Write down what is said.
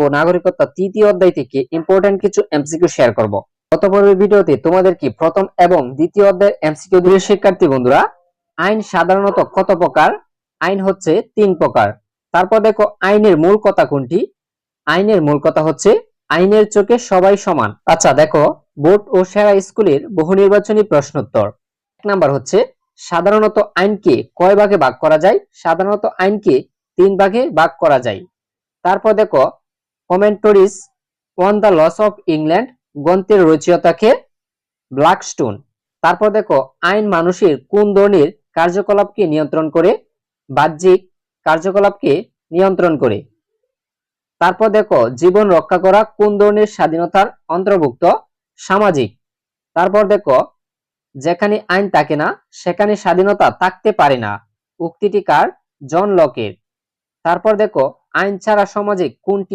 ও নাগরিকত্ব তৃতীয় অধ্যায় থেকে ইম্পর্টেন্ট কিছু এমসিকিউ শেয়ার করব। গত পর্বের ভিডিওতে তোমাদের কি প্রথম এবং দ্বিতীয় অধ্যায়ের এমসিকিউ দিয়ে শিক্ষার্থী বন্ধুরা, আইন সাধারণত কত প্রকার? আইন হচ্ছে তিন প্রকার। তারপর দেখো আইনের মূল কথা কোনটি? আইনের মূল কথা হচ্ছে আইনের চোখে সবাই সমান। আচ্ছা দেখো, বোর্ড ও সেরা স্কুলের বহু নির্বাচনী প্রশ্নোত্তর। এক নাম্বার হচ্ছে, সাধারণত আইনকে কয় ভাগে ভাগ করা যায়? সাধারণত আইনকে তিন ভাগে ভাগ করা যায়। তারপর দেখো commentaries on the laws of England গ্রন্থের রচয়িতাকে ব্ল্যাকস্টোন তারপর দেখো, আইন মানুষের কোন ধরনের কার্যকলাপকে নিয়ন্ত্রণ করে, বাহ্যিক কার্যকলাপকে নিয়ন্ত্রণ করে। তারপর দেখো, জীবন রক্ষা করা কোন ধরনের স্বাধীনতার অন্তর্ভুক্ত, সামাজিক। তারপর দেখো, যেখানে আইন থাকে না, সেখানে স্বাধীনতা থাকতে পারে না, উক্তিটি কার? জন লকের। তারপর দেখো, আইন ছাড়া সমাজে কোনটি